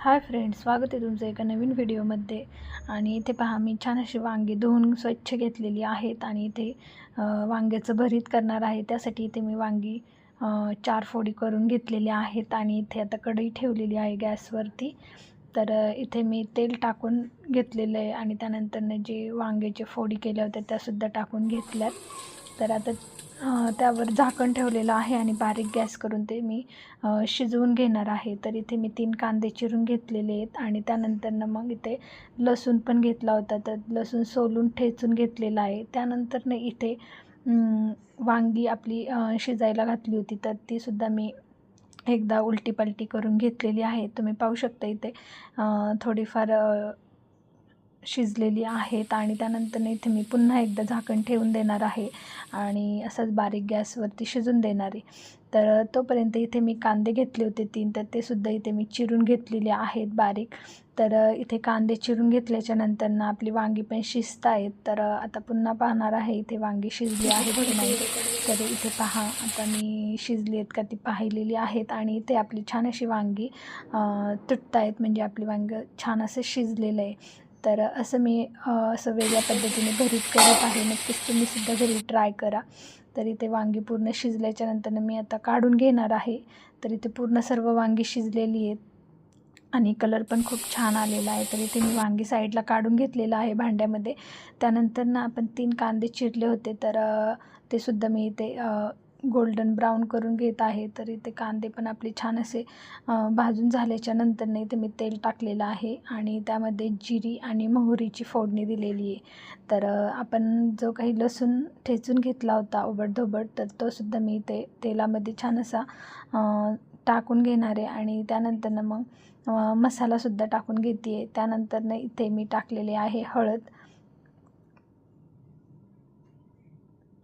Hi friends स्वागत आहे तुमचं एका नवीन व्हिडिओमध्ये. आणि इथे पहा मी छान अशी वांगी धुवून स्वच्छ घेतलेली आहेत आणि इथे वांग्याचं भरीत करणार आहे. त्यासाठी इथे मी वांगी चार फोडी करून घेतलेल्या आहेत आणि इथे आता कढई ठेवलेली आहे गॅसवरती. तर इथे मी तेल टाकून घेतलेलं आहे आणि त्यानंतरनं जे वांग्याचे फोडी केल्या होत्या त्यासुद्धा टाकून घेतल्यात. तर आता त्यावर झाकण ठेवलेलं आहे आणि बारीक गॅस करून ते मी शिजवून घेणार आहे. तर इथे मी तीन कांदे चिरून घेतलेले आहेत आणि त्यानंतरनं मग इथे लसूण पण घेतला होता. तर लसूण सोलून ठेचून घेतलेला आहे. त्यानंतरनं इथे वांगी आपली शिजायला घातली होती. तर तीसुद्धा मी एकदा उलटी पालटी करून घेतलेली आहे. तुम्ही पाहू शकता इथे थोडीफार शिजलेली आहेत आणि त्यानंतर इथे मी पुन्हा एकदा झाकण ठेवून देणार आहे आणि असंच बारीक गॅसवरती शिजून देणार आहे. तर तोपर्यंत इथे मी कांदे घेतले होते तीन तर ते सुद्धा इथे मी चिरून घेतलेले आहेत बारीक. तर इथे कांदे चिरून घेतल्याच्या नंतर ना आपली वांगी पण शिजत आहेत. तर आता पुन्हा पाहणार आहे इथे वांगी शिजली आहेत की नाही. तर इथे पहा आता मी शिजली आहेत का ती पाहिलेली आहेत आणि इथे आपली छान अशी वांगी तुटत आहेत म्हणजे आपली वांगी छान असं शिजलेलं आहे. तर असं मी असं वेगळ्या पद्धतीने भरीत करत आहे. नक्कीच तुम्ही सुद्धा घरी ट्राय करा. तर इथे वांगी पूर्ण शिजल्याच्या नंतरनं मी आता काढून घेणार आहे. तर इथे पूर्ण सर्व वांगी शिजलेली आहेत. आणि कलर पण खूप छान आलेला आहे. तर इथे मी वांगी साईडला काढून घेतलेलं आहे भांड्यामध्ये. त्यानंतर ना आपण तीन कांदे चिरले होते. तर ते सुद्धा मी इथे गोल्डन ब्राऊन करून घेत आहे तर इथे कांदे पण आपले छान असे भाजून झाल्याच्यानंतर इथे मी तेल टाकलेलं आहे आणि त्यामध्ये जिरी आणि मोहरीची फोडणी दिलेली आहे. तर आपण जो काही लसूण ठेचून घेतला होता ओबडधोबड तर तोसुद्धा मी ते तेलामध्ये छान असा टाकून घेणार आहे आणि त्यानंतरनं मग मसालासुद्धा टाकून घेते आहे त्यानंतरनं इथे मी टाकलेले आहे हळद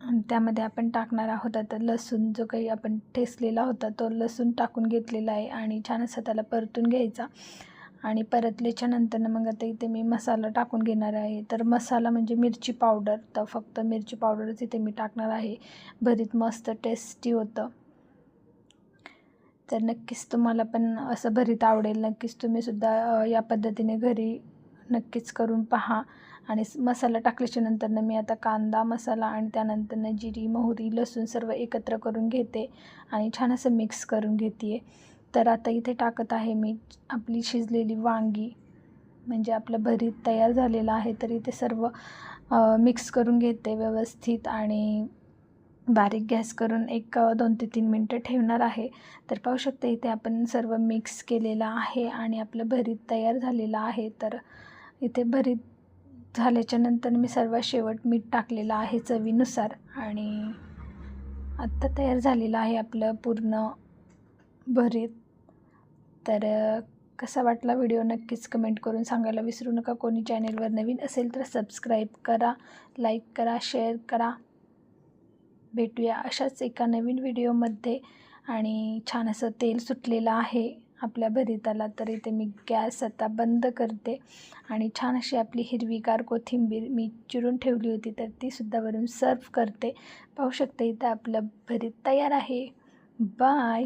आणि त्यामध्ये आपण टाकणार आहोत आता लसूण जो काही आपण ठेसलेला होता तो लसूण टाकून घेतलेला आहे आणि छान असं त्याला परतून घ्यायचा. आणि परतल्याच्या नंतर मग आता इथे मी मसाला टाकून घेणार आहे. तर मसाला म्हणजे मिरची पावडर. तर फक्त मिरची पावडरच इथे मी टाकणार आहे. भरीत मस्त टेस्टी होतं. तर नक्कीच तुम्हाला पण असं भरीत आवडेल. नक्कीच तुम्हीसुद्धा या पद्धतीने घरी नक्कीच करून पहा. आणि मसाला टाकल्याच्या नंतरनं मी आता कांदा मसाला आणि त्यानंतरनं जिरी मोहरी लसूण सर्व एकत्र करून घेते आणि छान असं मिक्स करून घेते तर आता इथे टाकत आहे मी आपली शिजलेली वांगी. म्हणजे आपलं भरीत तयार झालेलं आहे तर इथे सर्व मिक्स करून घेते व्यवस्थित आणि बारीक गॅस करून एक दोन ते तीन मिनटं ठेवणार आहे. तर पाहू शकता इथे आपण सर्व मिक्स केलेलं आहे आणि आपलं भरीत तयार झालेलं आहे. तर इथे भरीत झाल्याच्यानंतर मी सर्वात शेवट मीठ टाकलेलं आहे चवीनुसार आणि आत्ता तयार झालेलं आहे आपलं पूर्ण भरीत. तर कसा वाटला व्हिडिओ नक्कीच कमेंट करून सांगायला विसरू नका. कोणी चॅनेलवर नवीन असेल तर सबस्क्राईब करा लाईक करा शेअर करा. भेटूया अशाच एका नवीन व्हिडिओमध्ये आणि छान असं तेल सुटलेलं आहे. आपल्या भरिताला तर इथे मी गॅस आता बंद करते. आणि छान अशी आपली हिरवीगार कोथिंबीर मी चिरून ठेवली होती तर तीसुद्धा वरून सर्व करते. पाहू शकते इथं आपलं भरीत तयार आहे. बाय